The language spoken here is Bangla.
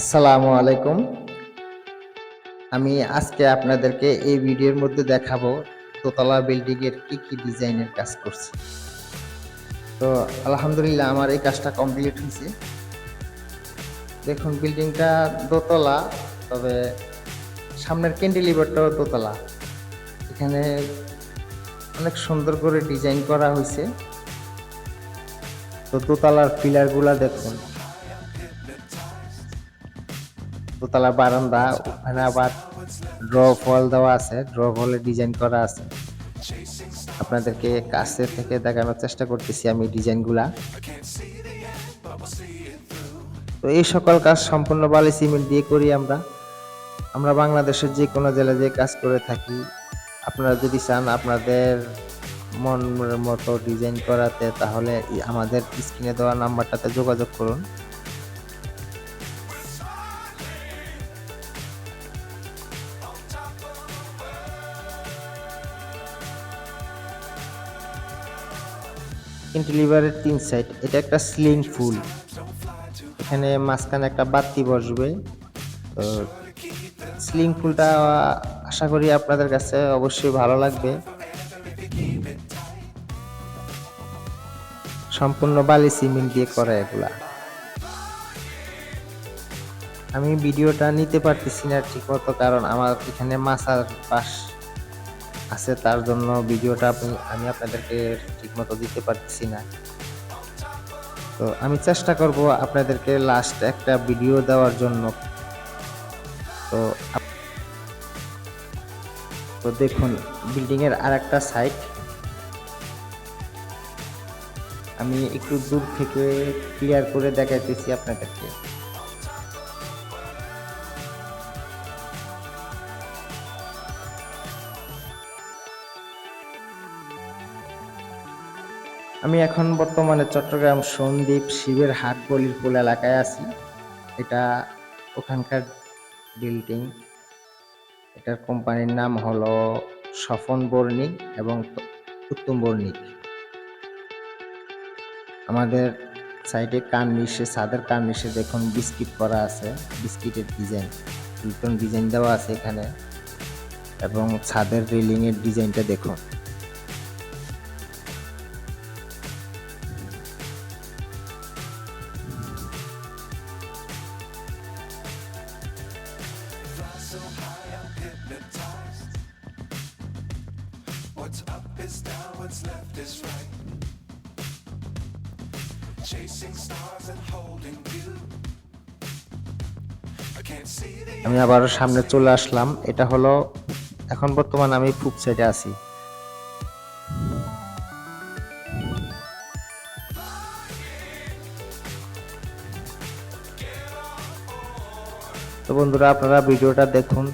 আসসালামু আলাইকুম। আমি আজকে আপনাদেরকে এই ভিডিওর মধ্যে দেখাবো দোতলা বিল্ডিং এর কি কি ডিজাইনের কাজ করছি। তো আলহামদুলিল্লাহ আমার এই কাজটা কমপ্লিট হয়েছে। দেখুন বিল্ডিংটা দোতলা, তবে সামনের ক্যান্টিলিভারটাও দোতলা। এখানে অনেক সুন্দর করে ডিজাইন করা হয়েছে। তো দোতলার পিলারগুলা দেখুন। দোতলা বারান্দা, ওখানে আবার ড্র ফল দেওয়া আছে ড্র ফলে ডিজাইন করা আছে। আপনাদেরকে কাছে থেকে দেখানোর চেষ্টা করতেছি আমি ডিজাইনগুলা তো এই সকল কাজ সম্পূর্ণ বালি সিমেন্ট দিয়ে করি আমরা। আমরা বাংলাদেশের যে কোনো জেলায় যে কাজ করে থাকি, আপনারা যদি চান আপনাদের মন মতো ডিজাইন করাতে, তাহলে আমাদের স্ক্রিনে দেওয়া নাম্বারটাতে যোগাযোগ করুন। ক্যান্টিলিভারের তিন সাইড এটা একটা স্লিং ফুল। এখানে মাঝখানে একটা বাতি বসবে। তো স্লিং ফুলটা আশা করি আপনাদের কাছে অবশ্যই ভালো লাগবে। সম্পূর্ণ বালি সিমেন্ট দিয়ে করা এগুলা। আমি ভিডিওটা নিতে পারতেছি না ঠিক মতো, কারণ আমার এখানে মাছার পাশ আছে, তার জন্য ভিডিওটা আমি আপনাদেরকে ঠিকমতো দিতে পারছি না। তো আমি চেষ্টা করব আপনাদেরকে লাস্ট একটা ভিডিও দেওয়ার জন্য। তো তো দেখুন বিল্ডিং এর আর একটা সাইড আমি একটু দূর থেকে ক্লিয়ার করে দেখাইতেছি আপনাদেরকে। আমি এখন বর্তমানে চট্টগ্রাম সন্দ্বীপ শিবের হাট বলিরপুল এলাকায় আছি। এটা ওখানকার বিল্ডিং। এটার কোম্পানির নাম হলো স্বপন বর্ণিক এবং উত্তম বর্ণিক। আমাদের সাইডে কান মিশে ছাদের কান মিশে দেখুন বিস্কিট করা আছে, বিস্কিটের ডিজাইন। দুটো ডিজাইন দেওয়া আছে এখানে। এবং ছাদের রেলিং এর ডিজাইনটা দেখুন। What's up is down, what's left is right. Chasing stars and holding you. I can't see the আমি আবারও সামনে চলে আসলাম এটা হলো এখন বর্তমান আমি ফুপ সাইডে আছি তো বন্ধুরা আপনারা ভিডিওটা দেখুন